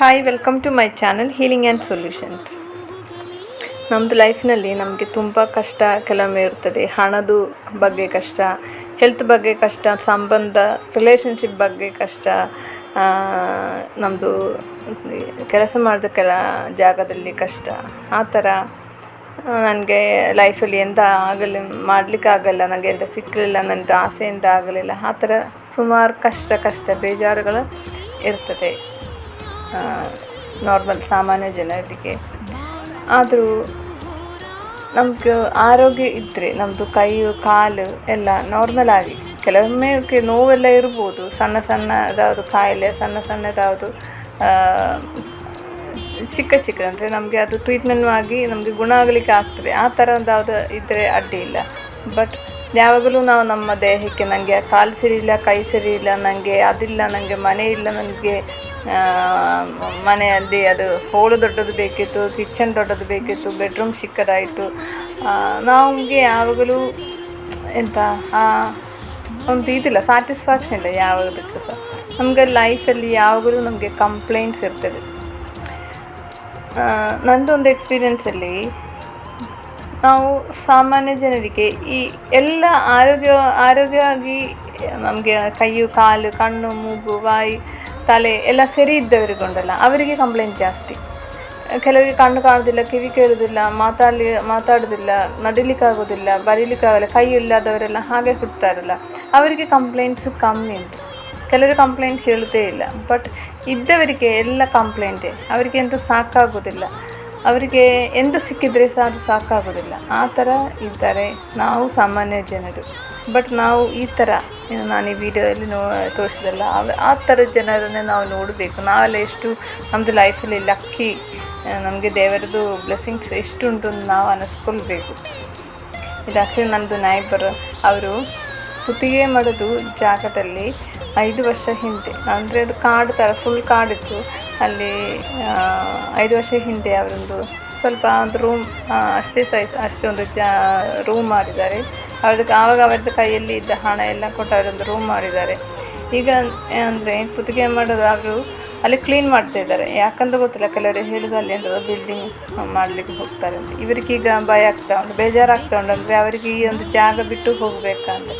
Hi welcome to my channel healing and solutions ನಮ್ಮದು ಲೈಫ್ನಲ್ಲಿ ನಮಗೆ ತುಂಬ ಕಷ್ಟ ಕೆಲವೊಮ್ಮೆ ಇರ್ತದೆ. ಹಣದ ಬಗ್ಗೆ ಕಷ್ಟ ಹೆಲ್ತ್ ಬಗ್ಗೆ ಕಷ್ಟ, ಸಂಬಂಧ ರಿಲೇಷನ್ಶಿಪ್ ಬಗ್ಗೆ ಕಷ್ಟ ನಮ್ಮದು ಕೆಲಸ ಮಾಡಿದ ಕೆಲ ಜಾಗದಲ್ಲಿ ಕಷ್ಟ. ಆ ಥರ ನನಗೆ ಲೈಫಲ್ಲಿ ಎಂತ ಆಗಲಿ ಮಾಡಲಿಕ್ಕಾಗಲ್ಲ ನನಗೆ ಎಂತ ಸಿಕ್ಕಲಿಲ್ಲ ನನ್ನದು ಆಸೆಯಿಂದ ಆಗಲಿಲ್ಲ, ಆ ಥರ ಸುಮಾರು ಕಷ್ಟ ಕಷ್ಟ, ಬೇಜಾರುಗಳು ಇರ್ತದೆ. ನಾರ್ಮಲ್ ಸಾಮಾನ್ಯ ಜನರಿಗೆ. ಆದರೂ ನಮಗೆ ಆರೋಗ್ಯ ಇದ್ದರೆ ನಮ್ಮದು ಕೈ, ಕಾಲು ಎಲ್ಲ ನಾರ್ಮಲ್ ಆಗಿ. ಕೆಲವೊಮ್ಮೆ ನೋವೆಲ್ಲ ಇರ್ಬೋದು. ಸಣ್ಣ ಸಣ್ಣದಾವುದು ಕಾಯಿಲೆ, ಸಣ್ಣ ಸಣ್ಣದಾವುದು ಚಿಕ್ಕ ಚಿಕ್ಕ ಅಂದರೆ ನಮಗೆ ಅದು ಟ್ರೀಟ್ಮೆಂಟ್ ಆಗಿ ನಮಗೆ ಗುಣ ಆಗಲಿಕ್ಕೆ ಆಗ್ತದೆ. ಆ ಥರದ್ದಾವುದು ಇದ್ದರೆ ಅಡ್ಡಿ ಇಲ್ಲ. ಬಟ್ ಯಾವಾಗಲೂ ನಾವು ನಮ್ಮ ದೇಹಕ್ಕೆ ನನಗೆ ಕಾಲು ಸರಿ ಇಲ್ಲ, ಕೈ ಸರಿ ಇಲ್ಲ ನನಗೆ ಅದಿಲ್ಲ ನನಗೆ ಮನೆ ಇಲ್ಲ ನನಗೆ ಮನೆಯಲ್ಲಿ ಅದು ಹೋಳು ದೊಡ್ಡದು ಬೇಕಿತ್ತು, ಕಿಚನ್ ದೊಡ್ಡದು ಬೇಕಿತ್ತು ಬೆಡ್ರೂಮ್ ಚಿಕ್ಕದಾಯಿತು. ನಮಗೆ ಯಾವಾಗಲೂ ಎಂತ ಒಂದು ಇದಿಲ್ಲ ಸ್ಯಾಟಿಸ್ಫ್ಯಾಕ್ಷನ್ ಇಲ್ಲ ಯಾವುದಕ್ಕೂ ಸಹ. ನಮಗೆ ಲೈಫಲ್ಲಿ ಯಾವಾಗಲೂ ನಮಗೆ ಕಂಪ್ಲೇಂಟ್ಸ್ ಇರ್ತದೆ. ನಂದೊಂದು ಎಕ್ಸ್ಪೀರಿಯೆನ್ಸಲ್ಲಿ ನಾವು ಸಾಮಾನ್ಯ ಜನರಿಗೆ ಈ ಎಲ್ಲ ಆರೋಗ್ಯ, ಆರೋಗ್ಯವಾಗಿ ನಮಗೆ ಕೈಯು, ಕಾಲು, ಕಣ್ಣು, ಮೂಗು ಬಾಯಿ ತಲೆ ಎಲ್ಲ ಸರಿ ಇದ್ದವರಿಗೊಂಡಲ್ಲ ಅವರಿಗೆ ಕಂಪ್ಲೇಂಟ್ ಜಾಸ್ತಿ. ಕೆಲವರಿಗೆ ಕಣ್ಣು ಕಾಣೋದಿಲ್ಲ, ಕಿವಿ ಕೇಳೋದಿಲ್ಲ, ಮಾತಾಡಲಿ, ಮಾತಾಡೋದಿಲ್ಲ, ನಡಿಲಿಕ್ಕಾಗೋದಿಲ್ಲ, ಬರೀಲಿಕ್ಕಾಗಲ್ಲ, ಕೈ ಇಲ್ಲದವರೆಲ್ಲ ಹಾಗೆ ಹುಡ್ತಾರಲ್ಲ ಅವರಿಗೆ ಕಂಪ್ಲೇಂಟ್ಸ್ ಕಮ್ಮಿ ಉಂಟು. ಕೆಲವರು ಕಂಪ್ಲೇಂಟ್ ಹೇಳೋದೇ ಇಲ್ಲ ಬಟ್ ಇದ್ದವರಿಗೆ ಎಲ್ಲ ಕಂಪ್ಲೇಂಟೇ ಅವರಿಗೆ ಎಂತ ಸಾಕಾಗೋದಿಲ್ಲ. ಅವರಿಗೆ ಎಂತ ಸಿಕ್ಕಿದರೆ ಸಹ ಅದು ಸಾಕಾಗೋದಿಲ್ಲ. ಆ ಥರ ಇದ್ದಾರೆ ನಾವು ಸಾಮಾನ್ಯ ಜನರು. ಬಟ್ ನಾವು ಈ ಥರ ನಾನು ಈ ವಿಡಿಯೋದಲ್ಲಿ ನೋ ತೋರಿಸಿದಲ್ಲ ಆ ಥರ ಜನರನ್ನೇ ನಾವು ನೋಡಬೇಕು. ನಾವೆಲ್ಲ ಎಷ್ಟು ನಮ್ಮದು ಲೈಫಲ್ಲಿ ಲಕ್ಕಿ ನಮಗೆ ದೇವರದು ಬ್ಲೆಸ್ಸಿಂಗ್ಸ್ ಎಷ್ಟು ಉಂಟು ನಾವು ಅನಿಸ್ಕೊಳ್ಬೇಕು. ಇದು ಆ್ಯಕ್ಚುಲಿ ನಮ್ಮದು ನೈಬರ್ ಅವರು ಕುತ್ತಿಗೆ ಮಾಡೋದು ಜಾಗದಲ್ಲಿ ಐದು ವರ್ಷ ಹಿಂದೆ, ಅಂದರೆ ಅದು ಕಾಡು ಥರ ಫುಲ್ ಕಾಡಿತ್ತು. ಅಲ್ಲಿ ಐದು ವರ್ಷ ಹಿಂದೆ ಅವರೊಂದು ಸ್ವಲ್ಪ ಒಂದು ರೂಮ್ ಅಷ್ಟೇ ಸೈಜ್ ಅಷ್ಟೊಂದು ಜಾ ರೂಮ್ ಮಾಡಿದ್ದಾರೆ. ಅವ್ರದ್ದು ಆವಾಗ ಅವ್ರದ್ದು ಕೈಯಲ್ಲಿ ಇದ್ದ ಹಣ ಎಲ್ಲ ಕೊಟ್ಟು ಅವರೊಂದು ರೂಮ್ ಮಾಡಿದ್ದಾರೆ. ಈಗ, ಅಂದರೆ ಪುತ್ತಿಗೆ ಮಾಡೋದು ಅಲ್ಲಿ ಕ್ಲೀನ್ ಮಾಡ್ತಾ ಇದ್ದಾರೆ. ಯಾಕಂದ್ರೆ ಗೊತ್ತಿಲ್ಲ, ಕೆಲವರು ಹೇಳೋದು ಅಲ್ಲಿ ಅಂತ ಬಿಲ್ಡಿಂಗ್ ಮಾಡಲಿಕ್ಕೆ ಹೋಗ್ತಾರೆ ಅಂತ. ಇವರಿಗೀಗ ಭಯ ಆಗ್ತಾ ಉಂಟು, ಬೇಜಾರಾಗ್ತಾ ಉಂಟು. ಅಂದರೆ ಅವರಿಗೆ ಈ ಒಂದು ಜಾಗ ಬಿಟ್ಟು ಹೋಗಬೇಕಂತ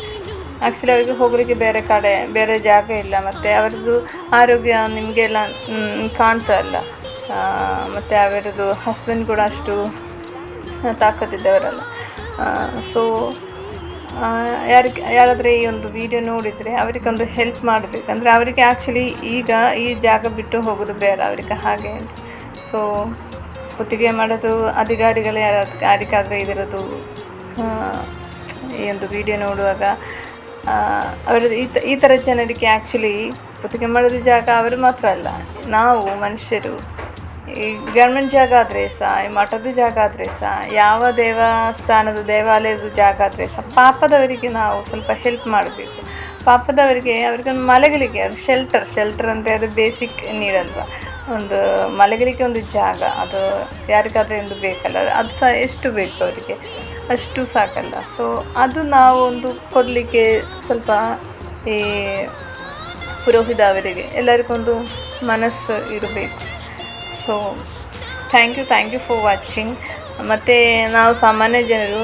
ಆ್ಯಕ್ಚುಲಿ ಅವರಿಗೆ ಹೋಗಲಿಕ್ಕೆ ಬೇರೆ ಕಡೆ, ಬೇರೆ ಜಾಗ ಇಲ್ಲ. ಮತ್ತು ಅವರದ್ದು ಆರೋಗ್ಯ ನಿಮಗೆಲ್ಲ ಕಾಣ್ತಾ ಇಲ್ಲ. ಮತ್ತು ಅವರದ್ದು ಹಸ್ಬೆಂಡ್ ಕೂಡ ಅಷ್ಟು ತಾಕತ್ತಿದ್ದವರಲ್ಲ. ಸೊ ಯಾರಿಗೆ, ಯಾರಾದರೆ ಈ ಒಂದು ವಿಡಿಯೋ ನೋಡಿದರೆ ಅವರಿಗೊಂದು ಹೆಲ್ಪ್ ಮಾಡಬೇಕಂದ್ರೆ ಅವರಿಗೆ ಆ್ಯಕ್ಚುಲಿ ಈಗ ಈ ಜಾಗ ಬಿಟ್ಟು ಹೋಗೋದು ಬೇಡ ಅವರಿಗೆ ಹಾಗೆ ಸೊ ಗುತ್ತಿಗೆ ಮಾಡೋದು ಅಧಿಕಾರಿಗಳು ಯಾರು ಯಾರಿಗಾದರೆ ಇದಿರೋದು ಈ ಒಂದು ವಿಡಿಯೋ ನೋಡುವಾಗ ಅವರದ್ದು ಈ ತ, ಈ ಥರ ಜನರಿಗೆ ಆ್ಯಕ್ಚುಲಿ ಪ್ರತಿಕೆ ಮಾಡೋದು ಜಾಗ ಅವರು ಮಾತ್ರ ಅಲ್ಲ. ನಾವು ಮನುಷ್ಯರು, ಈ ಗೌರ್ಮೆಂಟ್ ಜಾಗ ಆದರೆ ಸಹ ಈ ಮಠದ ಜಾಗ ಆದರೆ ಸಹ ಯಾವ ದೇವಸ್ಥಾನದ ದೇವಾಲಯದ ಜಾಗ ಆದರೆ ಸಹ ಪಾಪದವರಿಗೆ ನಾವು ಸ್ವಲ್ಪ ಹೆಲ್ಪ್ ಮಾಡಬೇಕು. ಪಾಪದವರಿಗೆ ಅವ್ರಿಗೊಂದು ಮಲೆಗಳಿಗೆ, ಅದು ಶೆಲ್ಟರ್ ಶೆಲ್ಟರ್ ಅಂದರೆ ಅದು ಬೇಸಿಕ್ ನೀಡಲ್ವಾ ಒಂದು ಮಲಗಲಿಕ್ಕೆ ಒಂದು ಜಾಗ, ಅದು ಯಾರಿಗಾದರೂ ಒಂದು ಬೇಕಲ್ಲ, ಅದು ಸಹ ಎಷ್ಟು ಬೇಕು ಅವರಿಗೆ? ಅಷ್ಟು ಸಾಕಲ್ಲ. ಸೊ ಅದು ನಾವು ಒಂದು ಕೊಡಲಿಕ್ಕೆ ಸ್ವಲ್ಪ ಈ ಪುರೋಹಿತ ಅವರಿಗೆ ಎಲ್ಲರಿಗೊಂದು ಮನಸ್ಸು ಇರಬೇಕು. So thank you thank you for watching ಮತ್ತು ನಾವು ಸಾಮಾನ್ಯ ಜನರು,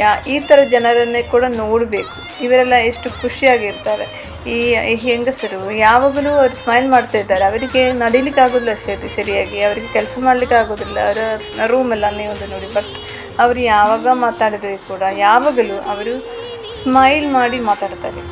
ಯಾ, ಈ ಥರ ಜನರನ್ನೇ ಕೂಡ ನೋಡಬೇಕು. ಇವರೆಲ್ಲ ಎಷ್ಟು ಖುಷಿಯಾಗಿರ್ತಾರೆ. ಈ ಹೆಂಗಸರು ಯಾವಾಗಲೂ ಅವರು ಸ್ಮೈಲ್ ಮಾಡ್ತಾ ಇದ್ದಾರೆ. ಅವರಿಗೆ ನಡೀಲಿಕ್ಕೆ ಆಗೋದಿಲ್ಲ ಸರಿ ಸರಿಯಾಗಿ, ಅವರಿಗೆ ಕೆಲಸ ಮಾಡಲಿಕ್ಕೆ ಆಗೋದಿಲ್ಲ. ಅವರ ರೂಮೆಲ್ಲ ನೀವು ಒಂದು ನೋಡಿ. ಬಟ್ ಅವರು ಯಾವಾಗ ಮಾತಾಡಿದ್ರೆ ಕೂಡ ಯಾವಾಗಲೂ ಅವರು ಸ್ಮೈಲ್ ಮಾಡಿ ಮಾತಾಡ್ತಾರೆ.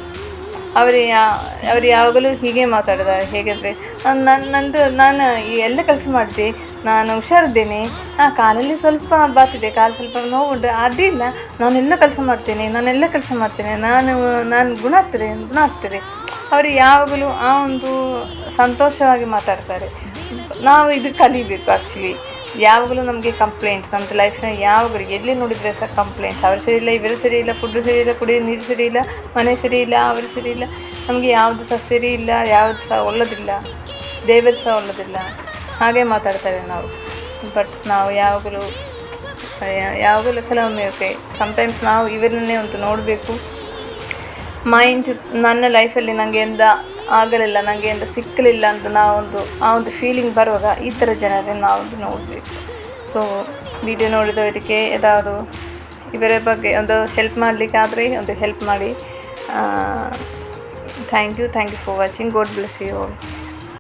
ಅವರು ಯಾ, ಅವರು ಯಾವಾಗಲೂ ಹೀಗೆ ಮಾತಾಡಿದ, ಹೇಗೆಂದರೆ ನನ್ನ ನಂದು, ನಾನು ಎಲ್ಲ ಕೆಲಸ ಮಾಡಿದೆ. ನಾನು ಹುಷಾರಿದ್ದೇನೆ. ಹಾಂ ಕಾಲಲ್ಲಿ ಸ್ವಲ್ಪ ಬಾತಿದೆ ಕಾಲು ಸ್ವಲ್ಪ ನೋವುಂಟು. ಅದಿಲ್ಲ, ನಾನೆಲ್ಲ ಕೆಲಸ ಮಾಡ್ತೇನೆ, ನಾನೆಲ್ಲ ಕೆಲಸ ಮಾಡ್ತೇನೆ. ನಾನು ನಾನು ಗುಣ ಆಗ್ತದೆ ಗುಣ ಆಗ್ತದೆ. ಅವರು ಯಾವಾಗಲೂ ಆ ಒಂದು ಸಂತೋಷವಾಗಿ ಮಾತಾಡ್ತಾರೆ. ನಾವು ಇದು ಕಲಿಬೇಕು ಆ್ಯಕ್ಚುಲಿ ಯಾವಾಗಲೂ ನಮಗೆ ಕಂಪ್ಲೇಂಟ್ಸ್ ನಮ್ಮದು ಲೈಫ್ನ ಯಾವಾಗಲೂ ಎಲ್ಲಿ ನೋಡಿದರೆ ಸಹ ಕಂಪ್ಲೇಂಟ್ಸ್ ಅವರು ಸರಿ ಇಲ್ಲ ಇವರು ಸರಿ ಇಲ್ಲ ಫುಡ್ಡು ಸರಿ ಇಲ್ಲ ಕುಡಿಯೋ ನೀರು ಸರಿ ಇಲ್ಲ ಮನೆ ಸರಿ ಇಲ್ಲ ಅವರು ಸರಿ ಇಲ್ಲ ನಮಗೆ ಯಾವುದು ಸಹ ಸರಿ ಇಲ್ಲ ಯಾವುದು ಸಹ ಒಳ್ಳೋದಿಲ್ಲ. ದೇವರು ಸಹ ಒಳ್ಳೋದಿಲ್ಲ. ಹಾಗೆ ಮಾತಾಡ್ತೇವೆ ನಾವು. ಬಟ್ ನಾವು ಯಾವಾಗಲೂ ಯಾವಾಗಲೂ ಕೆಲವೊಮ್ಮೆ ಓಕೆ ಸಮಟೈಮ್ಸ್ ನಾವು ಇವರನ್ನೇ ಒಂದು ನೋಡಬೇಕು. ಮೈಂಡ್ ನನ್ನ ಲೈಫಲ್ಲಿ ನನಗೆ ಎಂದ ಆಗಲಿಲ್ಲ ನನಗೆ ಎಂದ ಸಿಕ್ಕಲಿಲ್ಲ ಅಂತ ನಾವೊಂದು, ಆ ಒಂದು ಫೀಲಿಂಗ್ ಬರುವಾಗ ಈ ಥರ ಜನರನ್ನು ನಾವೊಂದು ನೋಡಬೇಕು. ಸೊ ವಿಡಿಯೋ ನೋಡಿದವರಿಗೆ ಯಾವುದು ಇವರ ಬಗ್ಗೆ ಒಂದು ಹೆಲ್ಪ್ ಮಾಡಲಿಕ್ಕೆ ಆದರೆ ಒಂದು ಹೆಲ್ಪ್ ಮಾಡಿ. Thank you thank you for watching god bless you